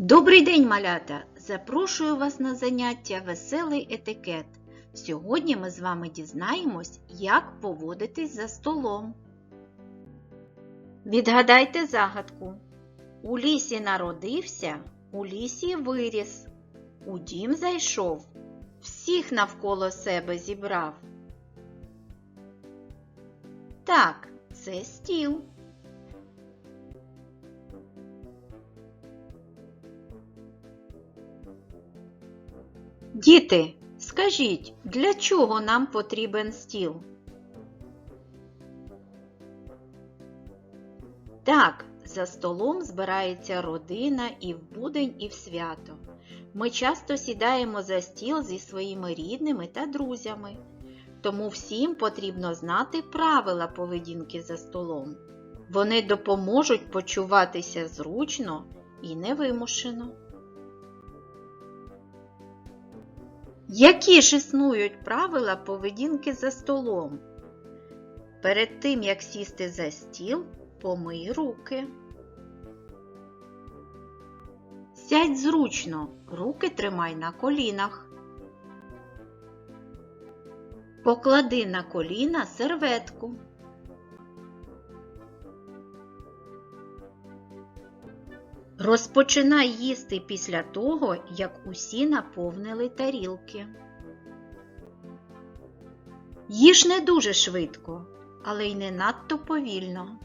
Добрий день, малята! Запрошую вас на заняття Веселий етикет. Сьогодні ми з вами дізнаємось, як поводитись за столом. Відгадайте загадку. У лісі народився, у лісі виріс. У дім зайшов, всіх навколо себе зібрав. Так, це стіл. Діти, скажіть, для чого нам потрібен стіл? Так, за столом збирається родина і в будень, і в свято. Ми часто сідаємо за стіл зі своїми рідними та друзями. Тому всім потрібно знати правила поведінки за столом. Вони допоможуть почуватися зручно і невимушено. Які ж існують правила поведінки за столом? Перед тим, як сісти за стіл, помий руки. Сядь зручно, руки тримай на колінах. Поклади на коліна серветку. Розпочинай їсти після того, як усі наповнили тарілки. Їж не дуже швидко, але й не надто повільно.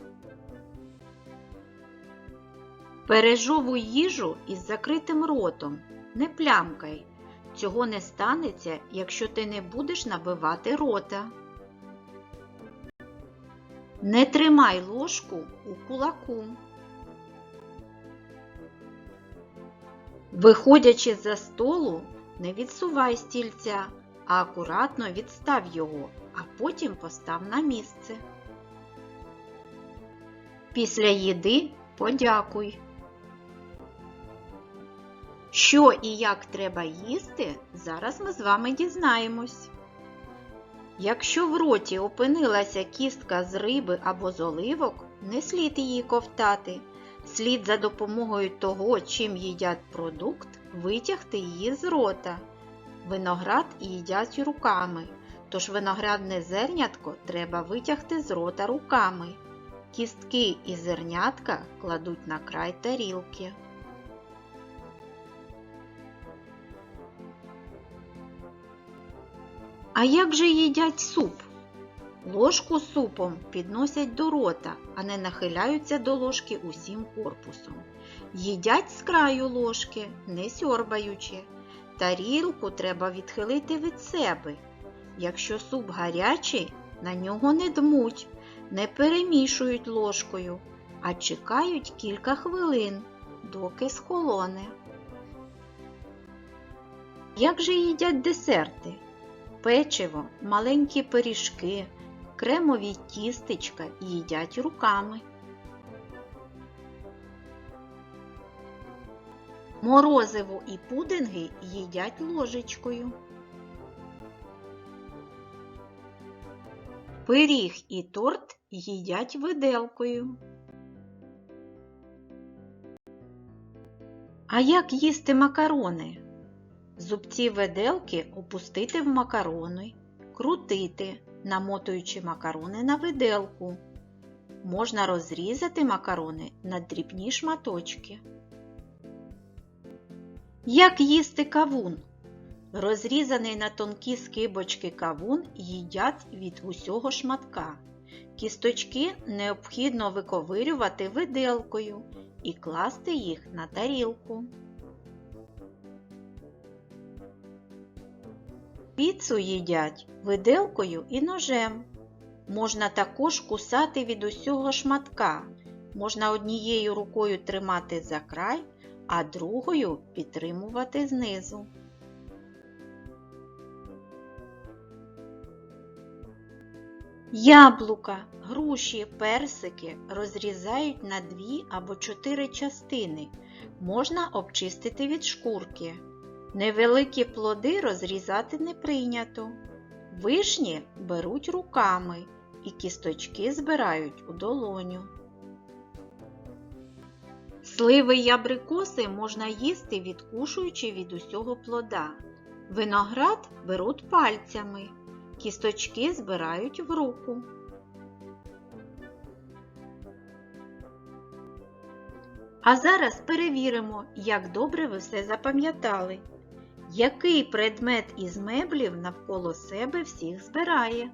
Пережовуй їжу із закритим ротом, не плямкай. Цього не станеться, якщо ти не будеш набивати рота. Не тримай ложку у кулаку. Виходячи за столу, не відсувай стільця, а акуратно відстав його, а потім постав на місце. Після їди подякуй. Що і як треба їсти, зараз ми з вами дізнаємось. Якщо в роті опинилася кістка з риби або з оливок, не слід її ковтати. Слід за допомогою того, чим їдять продукт, витягти її з рота. Виноград їдять руками, тож виноградне зернятко треба витягти з рота руками. Кістки і зернятка кладуть на край тарілки. А як же їдять суп? Ложку супом підносять до рота, а не нахиляються до ложки усім корпусом. Їдять з краю ложки, не сьорбаючи. Тарілку треба відхилити від себе. Якщо суп гарячий, на нього не дмуть, не перемішують ложкою, а чекають кілька хвилин, доки схолоне. Як же їдять десерти? Печиво, маленькі пиріжки, кремові тістечка їдять руками. Морозиво і пудинги їдять ложечкою. Пиріг і торт їдять виделкою. А як їсти макарони? Зубці виделки опустити в макарони, крутити, намотуючи макарони на виделку. Можна розрізати макарони на дрібні шматочки. Як їсти кавун? Розрізаний на тонкі скибочки кавун їдять від усього шматка. Кісточки необхідно виковирювати виделкою і класти їх на тарілку. Піцу їдять виделкою і ножем. Можна також кусати від усього шматка. Можна однією рукою тримати за край, а другою підтримувати знизу. Яблука, груші, персики розрізають на дві або чотири частини. Можна обчистити від шкурки. Невеликі плоди розрізати не прийнято. Вишні беруть руками і кісточки збирають у долоню. Сливи й абрикоси можна їсти, відкушуючи від усього плода. Виноград беруть пальцями, кісточки збирають в руку. А зараз перевіримо, як добре ви все запам'ятали. Який предмет із меблів навколо себе всіх збирає?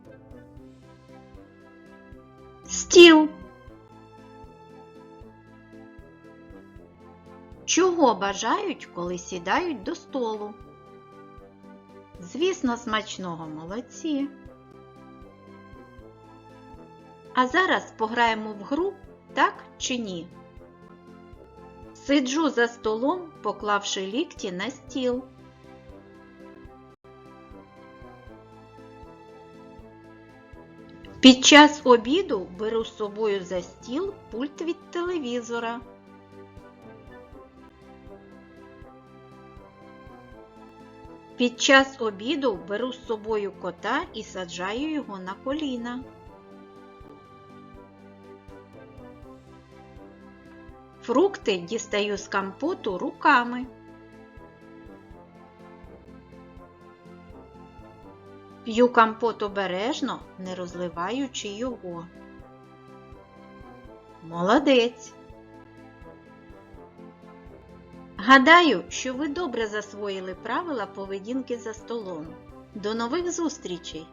Стіл. Чого бажають, коли сідають до столу? Звісно, смачного молодці. А зараз пограємо в гру так чи ні. Сиджу за столом, поклавши лікті на стіл. Під час обіду беру з собою за стіл пульт від телевізора. Під час обіду беру з собою кота і саджаю його на коліна. Фрукти дістаю з компоту руками. П'ю компот обережно, не розливаючи його. Молодець! Гадаю, що ви добре засвоїли правила поведінки за столом. До нових зустрічей!